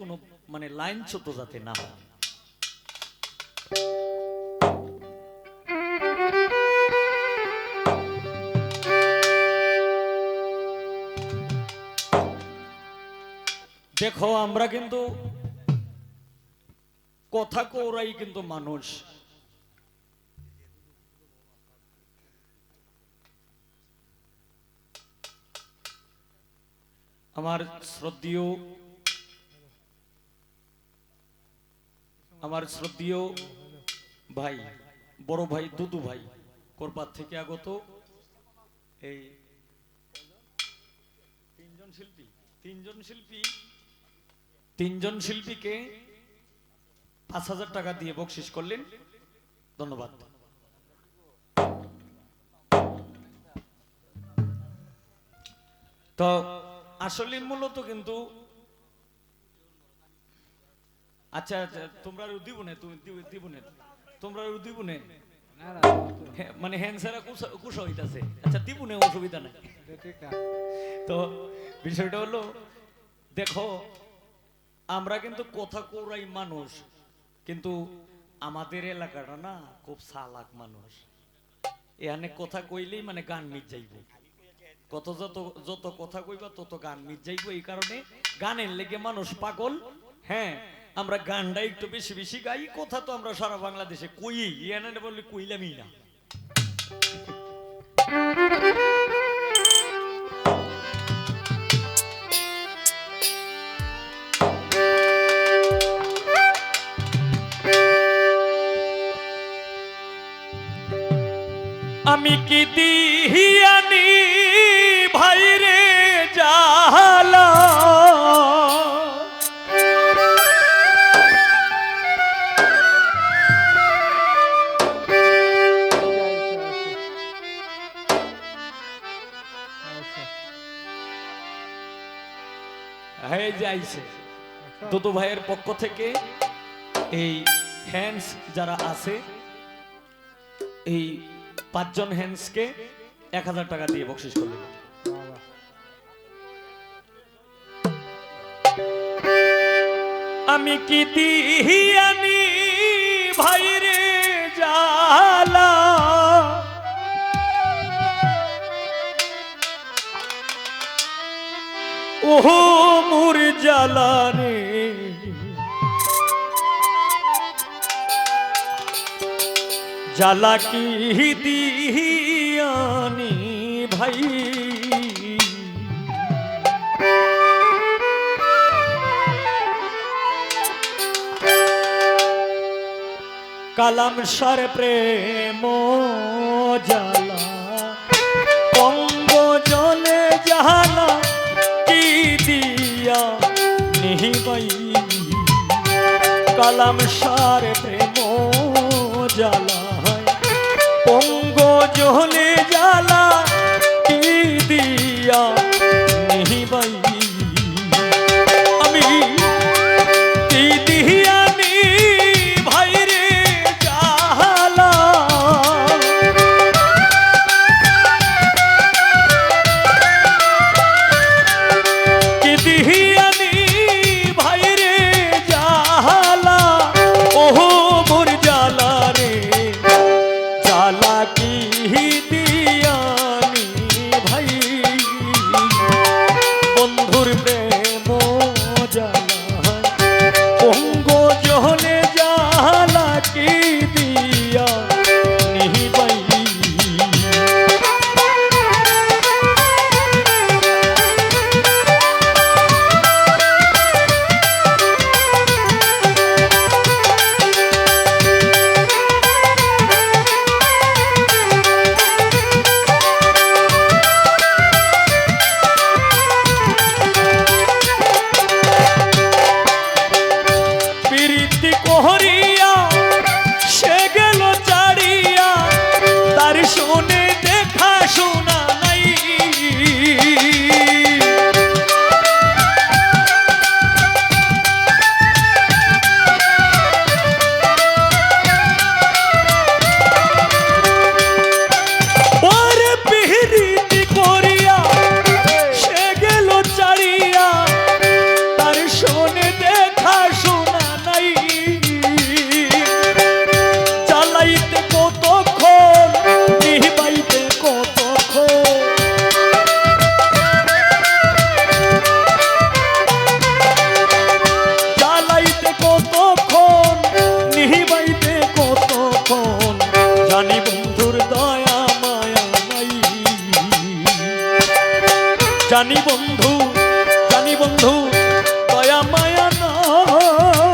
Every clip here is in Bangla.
কোনো মানে লাইন ছোট যাতে না হয়। দেখো, আমরা কিন্তু কথা কৌরাই কিন্তু মানুষ। আমার শ্রদ্ধীয় আমার শ্রদ্ধীয় ভাই, বড় ভাই, দুদু ভাই কোরপাত থেকে আগত এই তিনজন শিল্পী তিনজন শিল্পী, তিনজন শিল্পীকে পাঁচ হাজার টাকা দিয়ে বকশিস করলেন। ধন্যবাদ। তো আসলে মূলত কিন্তু আচ্ছা আচ্ছা তোমরা দিব না তুমি দিব- না তোমরা দিব না মানে হ্যান্সারা হইতাছে। আচ্ছা দিব না অসুবিধা নাই। তো বিষয়টা হলো দেখো আমরা কিন্তু কথা কৌরাই মানুষ কিন্তু আমাদের এলাকাটা না খুব সালাক মানুষ। এখানে কথা কইলেই মানে গান মিট যাইব কত যত যত কথা কইবা তত গান মিট যাইব এই কারণে গানের লেগে মানুষ পাগল। হ্যাঁ আমরা গানটা একটু বেশি বেশি গাই, কথা তো আমরা সারা বাংলাদেশে কই এখানে বললে কইলামই না। আমি কি দিহিয়ানি যাইছে দুদু ভাইয়ের পক্ষ থেকে এই হ্যান্ডস যারা আছে, এই পাঁচজন হ্যান্ডসকে এক হাজার টাকা দিয়ে বকশিস করলেন আমি কি দিহিয়ানি ভাইরে মুর জালা কি দিহিয়ানি ভাই। কালাম সার প্রেম জালা নিহিবাই কালাম সার প্রেম জালা পঙ্গ জলে জালা কি দিয়া নিহিবাই আমি কি দিহিয়ানি জালা বন্ধু, জানি বন্ধু, দয়া, মায়া নাই।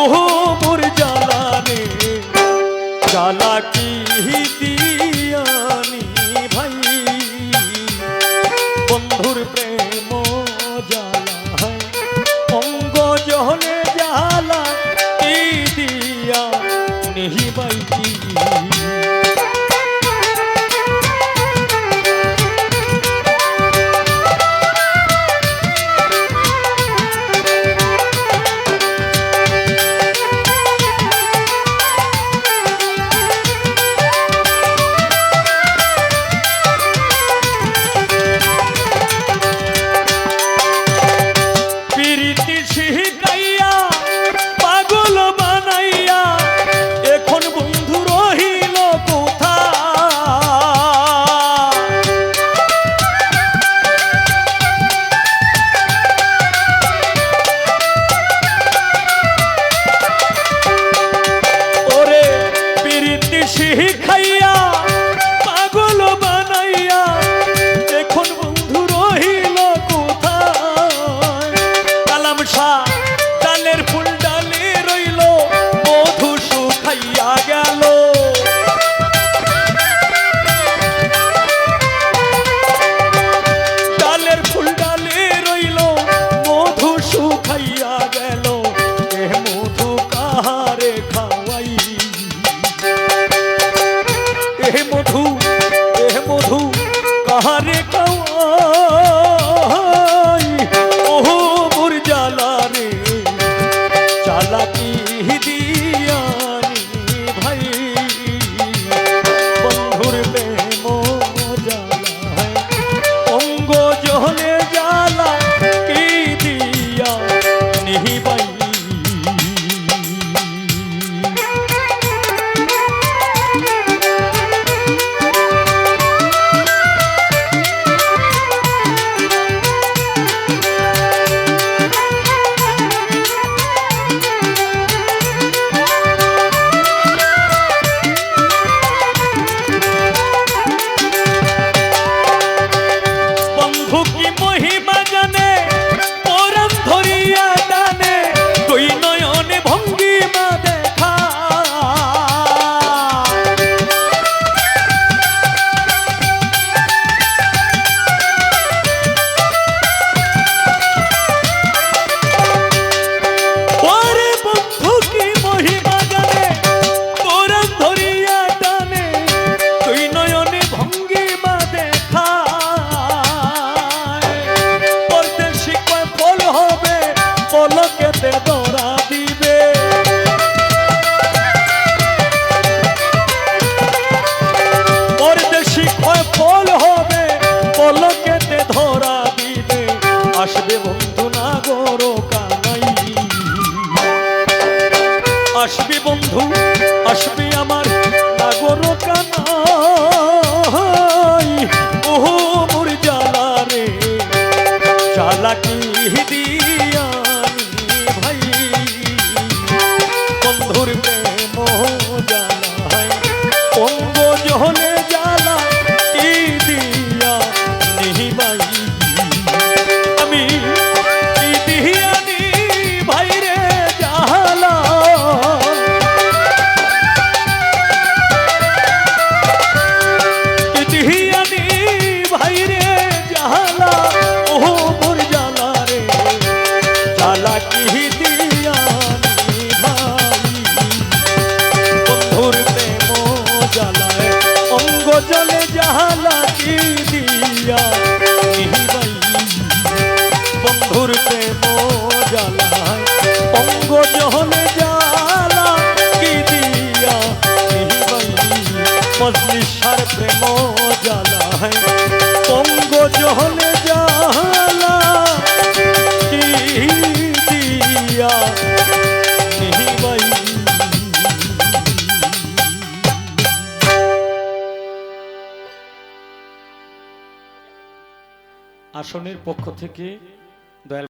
ওহো, মোর জ্বালানে জ্বালা কি দিয়ানি ভাই। বন্ধুর প্রেম আসবি বন্ধু আসবি আমার নাগর কানাই। ওহো মুর জালা রে। চালাকি দিয়া জল জাহালা কি দিয়া বন্ধুর প্রেম জ্বালায় অঙ্গ জহন জ্বালা কি দিয়া মজলিসার প্রেম জ্বালায় অঙ্গ জহন জ্বালা কি দিয়া আসনের পক্ষ থেকে